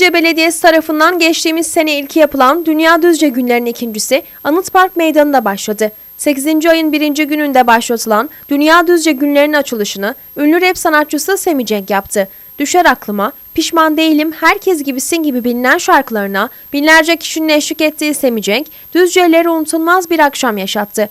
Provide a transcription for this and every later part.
Düzce Belediyesi tarafından geçtiğimiz sene ilki yapılan Dünya Düzce Günlerinin ikincisi Anıt Park Meydanı'nda başladı. 8. ayın birinci gününde başlatılan Dünya Düzce Günlerinin açılışını ünlü rap sanatçısı Semi Cenk yaptı. Düşer aklıma, pişman değilim, herkes gibisin gibi bilinen şarkılarına binlerce kişinin eşlik ettiği Semi Cenk, Düzce'leri unutulmaz bir akşam yaşattı.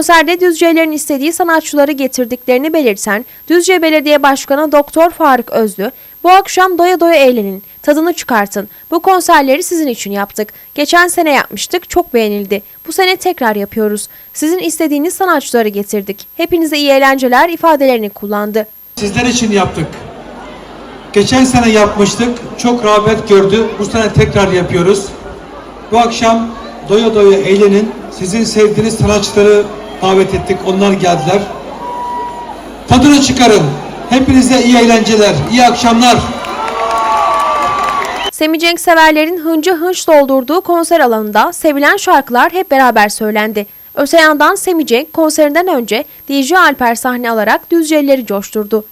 Konserde Düzce'lerin istediği sanatçıları getirdiklerini belirten Düzce Belediye Başkanı Doktor Faruk Özlü, bu akşam doya doya eğlenin, tadını çıkartın. Bu konserleri sizin için yaptık. Geçen sene yapmıştık, çok beğenildi. Bu sene tekrar yapıyoruz. Sizin istediğiniz sanatçıları getirdik. Hepinize iyi eğlenceler ifadelerini kullandı. Sizler için yaptık. Geçen sene yapmıştık. Çok rağbet gördü. Bu sene tekrar yapıyoruz. Bu akşam doya doya eğlenin. Sizin sevdiğiniz sanatçıları davet ettik. Onlar geldiler. Tadını çıkarın. Hepinize iyi eğlenceler, iyi akşamlar. Semi Cenk severlerin hınca hınç doldurduğu konser alanında sevilen şarkılar hep beraber söylendi. Öte yandan Semi Cenk konserinden önce DJ Alper sahne alarak Düzcelileri coşturdu.